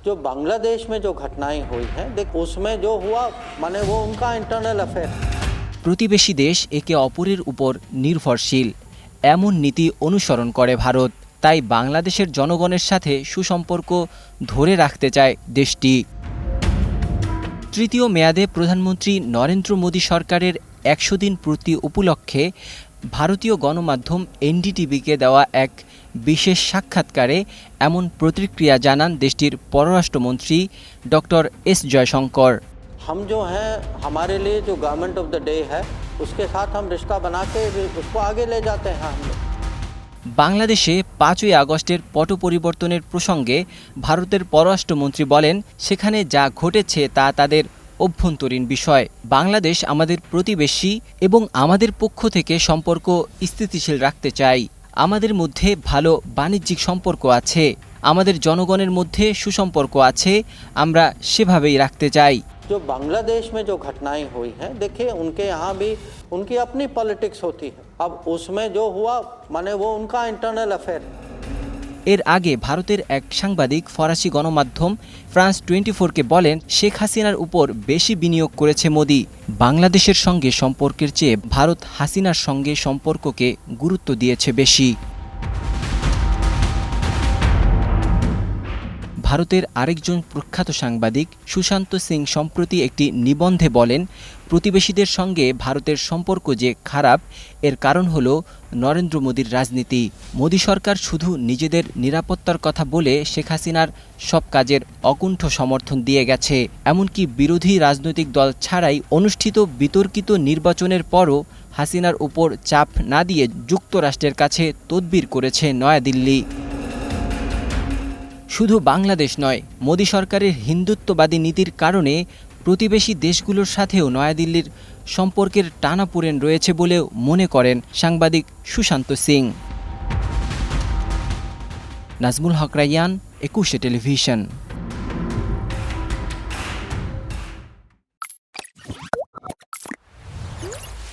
जो बांग्लादेश में जो घटनाएं हुई हैं देख उसमें जो हुआ माने वो उनका इंटरनल अफेयर প্রতিবেশী দেশ একে অপরের উপর নির্ভরশীল এমন নীতি অনুসরণ করে ভারত তাই বাংলাদেশের জনগণের সাথে সুসম্পর্ক ধরে রাখতে চায় দেশটি তৃতীয় মেয়াদে প্রধানমন্ত্রী নরেন্দ্র মোদী সরকারের একশো দিন পূর্তি উপলক্ষে ভারতীয় গণমাধ্যম এনডিটিভিকে দেওয়া এক বিশেষ সাক্ষাৎকারে এমন প্রতিক্রিয়া জানান দেশটির পররাষ্ট্রমন্ত্রী ডক্টর এস জয়শঙ্কর हम जो हैं हमारे लिए जो गवर्नमेंट ऑफ द डे है उसके साथ हम रिश्ता बना के उसको आगे ले जाते हैं हम लोग বাংলাদেশে পাঁচই আগস্টের পট পরিবর্তনের প্রসঙ্গে ভারতের পররাষ্ট্রমন্ত্রী বলেন সেখানে যা ঘটেছে তা তাদের অভ্যন্তরীণ বিষয় বাংলাদেশ আমাদের প্রতিবেশী এবং আমাদের পক্ষ থেকে সম্পর্ক স্থিতিশীল রাখতে চাই আমাদের মধ্যে ভালো বাণিজ্যিক সম্পর্ক আছে আমাদের জনগণের মধ্যে সুসম্পর্ক আছে আমরা সেভাবেই রাখতে চাই जो बांग्लादेश में जो घटनाएं हुई हैं देखिए उनके यहाँ भी उनकी अपनी पॉलिटिक्स होती है अब उसमें जो हुआ माने वो उनका इंटरनल अफेयर है এর আগে ভারতের এক সাংবাদিক ফরাসি গণমাধ্যম ফ্রান্স টোয়েন্টি ফোরকে বলেন, শেখ হাসিনার উপর বেশি বিনিয়োগ করেছে মোদি। বাংলাদেশের সঙ্গে সম্পর্কের চেয়ে ভারত হাসিনার সঙ্গে সম্পর্ককে গুরুত্ব দিয়েছে বেশি। ভারতের আরেকজন প্রখ্যাত সাংবাদিক সুশান্ত সিং সম্প্রতি একটি নিবন্ধে বলেন, প্রতিবেশীদের সঙ্গে ভারতের সম্পর্ক যে খারাপ, এর কারণ হল নরেন্দ্র মোদীর রাজনীতি। মোদী সরকার শুধু নিজেদের নিরাপত্তার কথা বলে শেখ হাসিনার সব কাজের অকুণ্ঠ সমর্থন দিয়ে গেছে। এমনকি বিরোধী রাজনৈতিক দল ছাড়াই অনুষ্ঠিত বিতর্কিত নির্বাচনের পরও হাসিনার উপর চাপ না দিয়ে যুক্তরাষ্ট্রের কাছে তদবির করেছে নয়াদিল্লি। শুধু বাংলাদেশ নয়, মোদী সরকারের হিন্দুত্ববাদী নীতির কারণে প্রতিবেশী দেশগুলোর সাথেও নয়াদিল্লির সম্পর্কের টানাপোড়েন রয়েছে বলেও মনে করেন সাংবাদিক সুশান্ত সিং। নাজমুল হক রাইয়ান, একুশে টেলিভিশন।